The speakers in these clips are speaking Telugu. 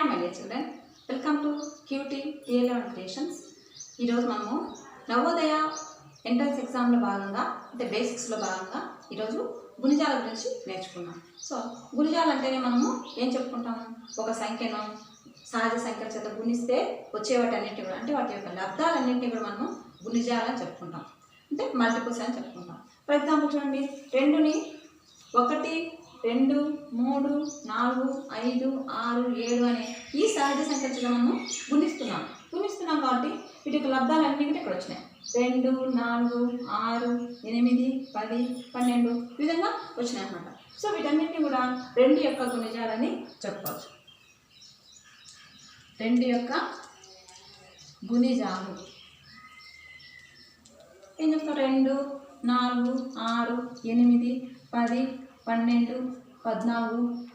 Hi my dear children welcome to QT TLA one creations ఈరోజు మనము నవోదయ ఎంట్రన్స్ ఎగ్జామ్లో భాగంగా అంటే బేసిక్స్లో భాగంగా ఈరోజు గుణిజాల గురించి నేర్చుకున్నాం సో గుణిజాలు అంటేనే మనము ఏం చెప్పుకుంటాము ఒక సంఖ్యను సహజ సంఖ్యల చేత గుణిస్తే వచ్చే వాటి అన్నింటినీ కూడా అంటే వాటి యొక్క లబ్ధాలన్నింటినీ కూడా మనము గుణిజాలని చెప్పుకుంటాం. అంటే మల్టిపుల్స్ అని చెప్పుకుంటాం. ఫర్ ఎగ్జాంపుల్ చూడండి రెండుని ఒకటి రెండు మూడు నాలుగు ఐదు ఆరు ఏడు అనే ఈ సహజ సంఖ్యలు మనము గుణిస్తున్నాం. గుణిస్తున్నాం కాబట్టి వీటి యొక్క లబ్ధాలన్నీ కూడా ఇక్కడ వచ్చినాయి. రెండు నాలుగు ఆరు ఎనిమిది పది పన్నెండు ఈ విధంగా వచ్చినాయి అన్నమాట. సో వీటన్నిటిని కూడా రెండు యొక్క గుణిజాలని చెప్పుకోవచ్చు రెండు యొక్క గుణిజాలు. ఏం చెప్తాం రెండు నాలుగు ఆరు ఎనిమిది పది పన్నెండు పద్నాలుగు.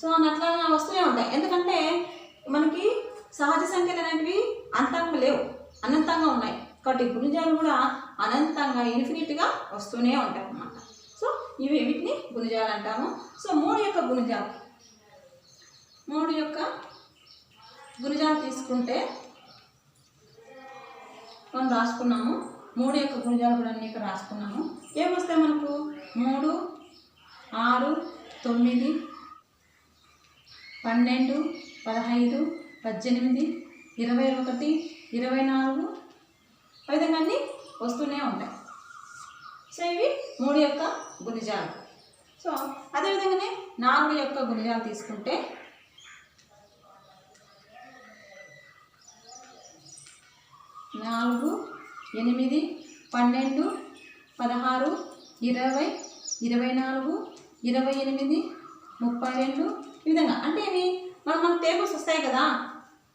సో అని అట్లా వస్తూనే ఉంటాయి. ఎందుకంటే మనకి సహజ సంఖ్యలు అనేటివి అంతంగా లేవు. అనంతంగా ఉన్నాయి. కాబట్టి గుణజాలు కూడా అనంతంగా ఇన్ఫినిట్గా వస్తూనే ఉంటాయి అన్నమాట. సో ఇవి వీటిని గుణజాలు అంటాము. సో మూడు యొక్క గుణజాలు. మూడు యొక్క గుణజాలు తీసుకుంటే మనం రాసుకున్నాము. మూడు యొక్క గుణజాలు కూడా అన్ని ఇక్కడ రాసుకున్నాము. ఏమొస్తాయి మనకు? మూడు తొమ్మిది పన్నెండు పదహైదు పద్దెనిమిది ఇరవై ఒకటి ఇరవై నాలుగు ఆ విధంగా అన్నీ వస్తూనే ఉంటాయి. సో ఇవి మూడు యొక్క గుణిజాలు. సో అదేవిధంగానే నాలుగు యొక్క గుణిజాలు తీసుకుంటే నాలుగు ఎనిమిది పన్నెండు పదహారు ఇరవై ఇరవై నాలుగు ఇరవై ఎనిమిది ముప్పై రెండు ఈ విధంగా. అంటే ఇవి మనం మన టేబుల్స్ వస్తాయి కదా?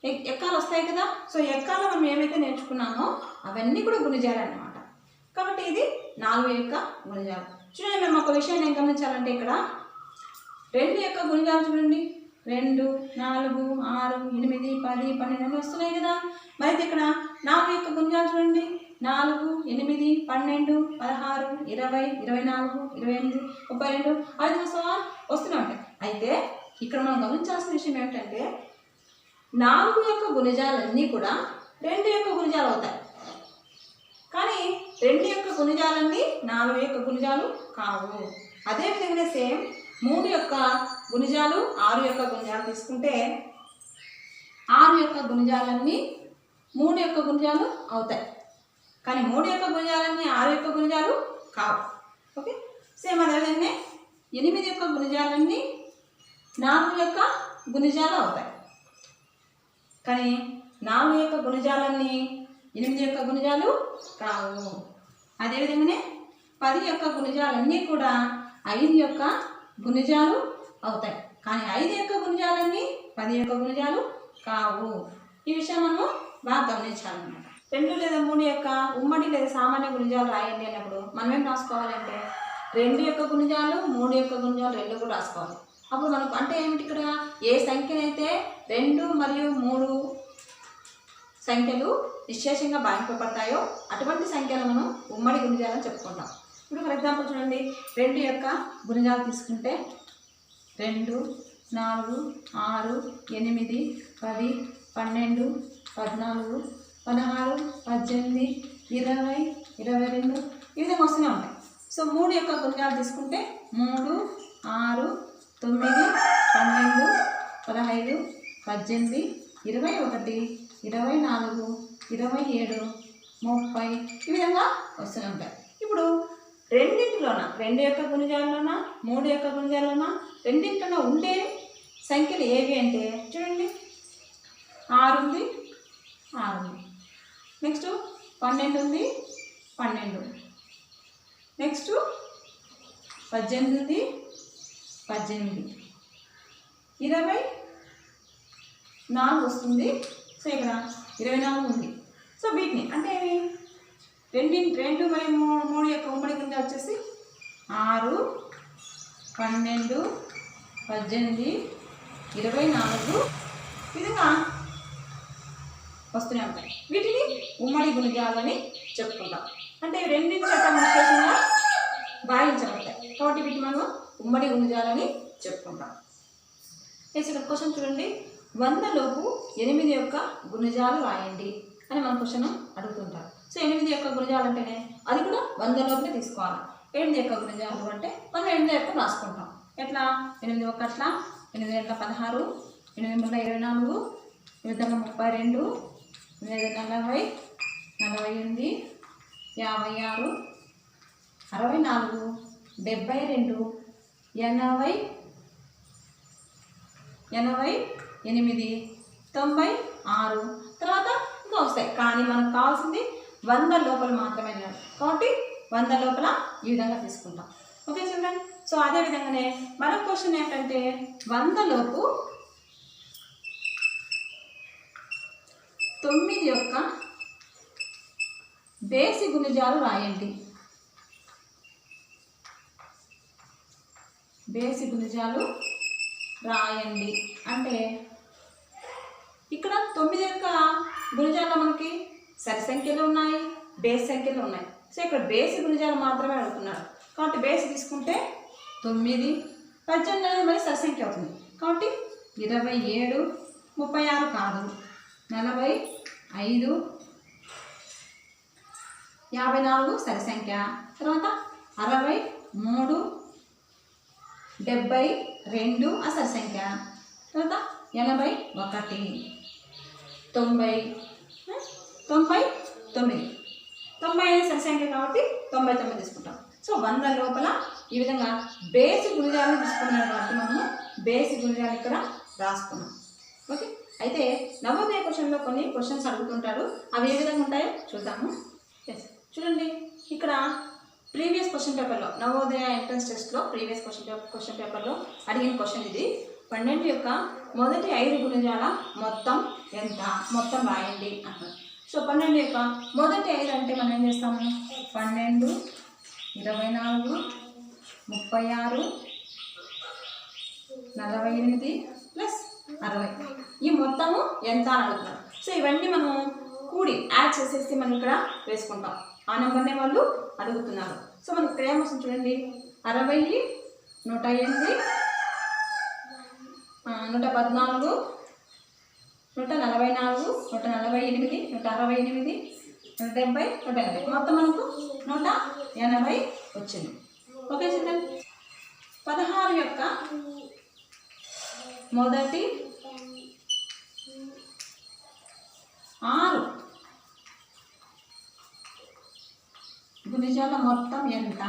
ఎక్- ఎక్కాలు వస్తాయి కదా? సో ఎక్కాలు మనం ఏమైతే నేర్చుకున్నామో అవన్నీ కూడా గుణజాలన్నమాట. కాబట్టి ఇది నాలుగు యొక్క గుణజాలు. చూడండి మేము ఒక విషయాన్ని ఏం గమనించాలంటే ఇక్కడ రెండు యొక్క గుణిజాలు చూడండి. రెండు నాలుగు ఆరు ఎనిమిది పది పన్నెండు అన్నీ వస్తున్నాయి కదా? మరి ఇక్కడ నాలుగు యొక్క గుణజాలు చూడండి. నాలుగు ఎనిమిది పన్నెండు పదహారు ఇరవై ఇరవై నాలుగు ఇరవై ఎనిమిది ముప్పై రెండు ఐదు వస్తావా వస్తూనే ఉంటాయి అయితే ఇక్కడ మనం గమనించాల్సిన విషయం ఏమిటంటే నాలుగు యొక్క గుణిజాలన్నీ కూడా రెండు యొక్క గుణజాలు అవుతాయి. కానీ రెండు యొక్క గుణిజాలన్నీ నాలుగు యొక్క గుణిజాలు కావు. అదేవిధంగా సేమ్ మూడు యొక్క గుణిజాలు ఆరు యొక్క గుణజాలు తీసుకుంటే ఆరు యొక్క గుణజాలన్నీ మూడు యొక్క గుణజాలు అవుతాయి. కానీ మూడు యొక్క గుణజాలన్నీ ఆరు యొక్క గుణజాలు కావు. ఓకే? సేమ్ అదేవిధంగానే ఎనిమిది యొక్క గుణజాలన్నీ నాలుగు యొక్క గుణిజాలు అవుతాయి. కానీ నాలుగు యొక్క గుణజాలన్నీ ఎనిమిది యొక్క గుణజాలు కావు. అదేవిధంగానే పది యొక్క గుణజాలన్నీ కూడా ఐదు యొక్క గుణజాలు అవుతాయి. కానీ ఐదు యొక్క గుణజాలన్నీ పది యొక్క గుణజాలు కావు. ఈ విషయం మనము బాగా గమనించాలన్నమాట. రెండు లేదా మూడు యొక్క ఉమ్మడి లేదా సామాన్య గుణిజాలు రాయండి అన్నప్పుడు మనం ఏం రాసుకోవాలంటే రెండు యొక్క గుణిజాలు మూడు యొక్క గుణిజాలు రెండు కూడా రాసుకోవాలి. అప్పుడు మనకు అంటే ఏమిటి ఇక్కడ? ఏ సంఖ్యనైతే రెండు మరియు మూడు సంఖ్యలు విశేషంగా భావింపబడతాయో అటువంటి సంఖ్యలు మనం ఉమ్మడి గుణిజాలని చెప్పుకుంటాం. ఇప్పుడు ఫర్ ఎగ్జాంపుల్ చూడండి రెండు యొక్క గుణిజాలు తీసుకుంటే రెండు నాలుగు ఆరు ఎనిమిది పది పన్నెండు పద్నాలుగు పదహారు పద్దెనిమిది ఇరవై ఇరవై రెండు ఈ విధంగా వస్తూనే ఉంటాయి. సో మూడు యొక్క గుణిజాలు తీసుకుంటే మూడు ఆరు తొమ్మిది పన్నెండు పదహైదు పద్దెనిమిది ఇరవై ఒకటి ఇరవై నాలుగు ఇరవై ఏడు ముప్పై ఈ విధంగా వస్తూనే ఉంటాయి. ఇప్పుడు రెండింటిలోన? రెండు యొక్క గుణజాలలోన? మూడు యొక్క గుణజాలలోన? రెండింటిలోన ఉండే సంఖ్యలు ఏవి అంటే చూడండి. ఆరు ఉంది ఆరు ఉంది నెక్స్ట్ పన్నెండు ఉంది పన్నెండు. నెక్స్ట్ పద్దెనిమిది. ఉంది పద్దెనిమిది. ఇరవై నాలుగు వస్తుంది. సో ఇక్కడ ఇరవై నాలుగు ఉంది. సో వీటిని అంటే ఏమి? రెండి రెండు మరియు మూ- మూడు యొక్క ఉమ్మడి కింద వచ్చేసి ఆరు పన్నెండు పద్దెనిమిది ఇరవై నాలుగు. విధంగా వస్తూనే ఉంటాయి. వీటిని ఉమ్మడి గుణిజాలని చెప్పుకుంటాం. అంటే రెండింటి చట్టం విశేషంగా భావించబడతాయి. కాబట్టి వీటిని మనం ఉమ్మడి గుణిజాలని చెప్పుకుంటాం. నెక్స్ట్ ఇక్కడ క్వశ్చన్ చూడండి. వందలోపు ఎనిమిది యొక్క గుణజాలు రాయండి అని మన క్వశ్చన్ అడుగుతుంటారు సో ఎనిమిది యొక్క గుణజాలు అంటేనే అది కూడా వందలోపునే తీసుకోవాలి. ఎనిమిది యొక్క గుణజాలు అంటే మనం ఎనిమిది యొక్క రాసుకుంటాం. ఎట్లా? ఎనిమిది ఒక అట్లా ఎనిమిది గంటల పదహారు ఎనిమిది వందల ఇరవై నాలుగు ఎనిమిది వందల ముప్పై రెండు నలభై నలభై ఎనిమిది యాభై ఆరు అరవై నాలుగు డెబ్బై రెండు ఎనభై ఎనభై ఎనిమిది తొంభై ఆరు. తర్వాత ఇంకా వస్తాయి. కానీ మనకు కావాల్సింది వంద లోపల మాత్రమే కాబట్టి వంద లోపల ఈ విధంగా తీసుకుంటాం. ఓకే చూడండి సో అదే విధంగానే మరొక క్వశ్చన్ ఏంటంటే వంద తొమ్మిది యొక్క బేసి గుణిజాలు రాయండి. బేసి గుణిజాలు రాయండి. అంటే ఇక్కడ తొమ్మిది యొక్క గుణిజాలు మనకి సరి సంఖ్యలు ఉన్నాయి బేస్ సంఖ్యలు ఉన్నాయి. సో ఇక్కడ బేసి గుణిజాలు మాత్రమే అడుగుతున్నారు. కాబట్టి బేసి తీసుకుంటే తొమ్మిది పద్దెనిమిది అనేది మరి సరి సంఖ్య అవుతుంది. కాబట్టి ఇరవై ఏడు ముప్పై ఆరు కాదు. నలభై ఐదు. యాభై నాలుగు సరి సంఖ్య. తర్వాత అరవై మూడు. డెబ్బై రెండు అసలు సంఖ్య. తర్వాత ఎనభై ఒకటి. తొంభై. తొంభై తొమ్మిది. తొంభై అనేది సరి సంఖ్య కాబట్టి తొంభై తొమ్మిది తీసుకుంటాం. సో వంద లోపల ఈ విధంగా బేసి గుణిజాలు తీసుకున్నాం కాబట్టి మనము బేసి గుణిజాలు ఇక్కడ రాసుకున్నాం. ఓకే? అయితే నవోదయ క్వశ్చన్లో కొన్ని క్వశ్చన్స్ అడుగుతుంటారు. అవి ఏ విధంగా ఉంటాయో చూద్దాము. ఎస్ చూడండి ఇక్కడ ప్రీవియస్ క్వశ్చన్ పేపర్లో నవోదయ ఎంట్రన్స్ టెస్ట్లో ప్రీవియస్ క్వశ్చన్ పేపర్ క్వశ్చన్ పేపర్లో అడిగిన క్వశ్చన్ ఇది. పన్నెండు యొక్క మొదటి ఐదు గుణజాల మొత్తం ఎంత? మొత్తం రాయండి అన్నారు సో పన్నెండు యొక్క మొదటి ఐదు అంటే మనం ఏం చేస్తాము? పన్నెండు ఇరవై నాలుగు ముప్పై ఆరు నలభై ఎనిమిది ప్లస్ అరవై. ఈ మొత్తము ఎంత అని అడుగుతున్నారు సో ఇవన్నీ మనం కూడి యాడ్ చేసేసి మనం ఇక్కడ వేసుకుంటాం. ఆ నెంబర్నే వాళ్ళు అడుగుతున్నారు. సో మనకి ఇక్కడ ఏమొస్తుంది చూడండి. అరవై నూట ఎనిమిది నూట పద్నాలుగు నూట నలభై నాలుగు నూట నలభై ఎనిమిది నూట అరవై ఎనిమిది నూట డెబ్బై నూట ఎనభై. మొత్తం మనకు నూట ఎనభై వచ్చింది. ఓకే చిన్న. పదహారు యొక్క మొదటి ఆరు గుణిజాల మొత్తం ఎంత?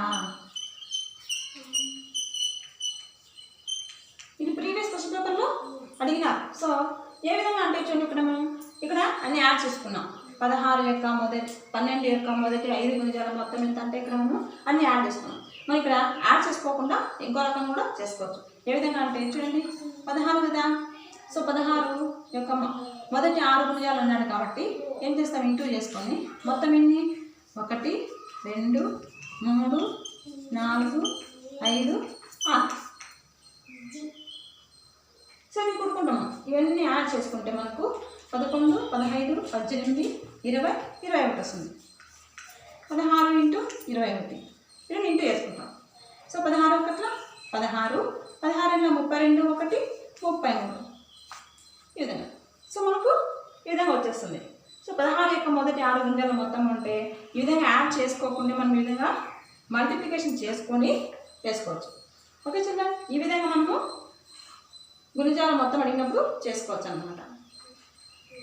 ఇది ప్రీవియస్ క్వశ్చన్ పేపర్లో అడిగినారు. సో ఏ విధంగా అంటే చూడండి ఇక్కడ మనం ఇక్కడ అన్ని యాడ్ చేసుకున్నాం. పదహారు యొక్క మొదటి పన్నెండు యొక్క మొదటి ఐదు గుణిజాల మొత్తం ఎంత అంటే ఇక్కడ మనం అన్ని యాడ్ చేసుకున్నాం. మనం ఇక్కడ యాడ్ చేసుకోకుండా ఇంకో రకం కూడా చేసుకోవచ్చు. ఏ విధంగా అంటే చూడండి. పదహారు కదా? సో పదహారు యొక్క మొదటి ఆరు గుణిజాలు అన్నాడు కాబట్టి ఏం చేస్తాం? ఇంటూ చేసుకొని మొత్తం ఎన్ని? ఒకటి రెండు మూడు నాలుగు ఐదు ఆరు. సో మేము కూడుకుంటాము ఇవన్నీ యాడ్ చేసుకుంటే మనకు పదకొండు పదహైదు పద్దెనిమిది ఇరవై ఇరవై ఒకటి వస్తుంది. పదహారు ఇంటూ ఇరవై ఒకటి రెండు ఇంటూ వేసుకుంటాం సో పదహారు ఒకట్ల పదహారు పదహారులో ముప్పై రెండు ఒకటి ముప్పై మూడు ఈ విధంగా సో మనకు ఈ విధంగా వచ్చేస్తుంది సో పదహారు యొక్క మొదటి ఆరు గింజలు మొత్తం ఉంటే ఈ విధంగా యాడ్ చేసుకోకుండా మనం ఈ విధంగా మిక్సింగ్ చేసుకొని వేసుకోవచ్చు. ఓకే చిల్డ్రన్ ఈ విధంగా మనము గుణిజాల మొత్తం అడిగినప్పుడు చేసుకోవచ్చు అనమాట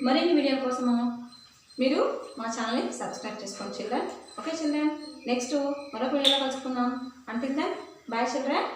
మరిన్ని వీడియో కోసము మీరు మా ఛానల్ని సబ్స్క్రైబ్ చేసుకోండి చిల్డ్రన్. ఓకే చిల్డ్రన్ నెక్స్ట్ మరొక వీడియోలో కలుసుకుందాం. అంటే దాన్ బాయ్ చిల్డ్రన్.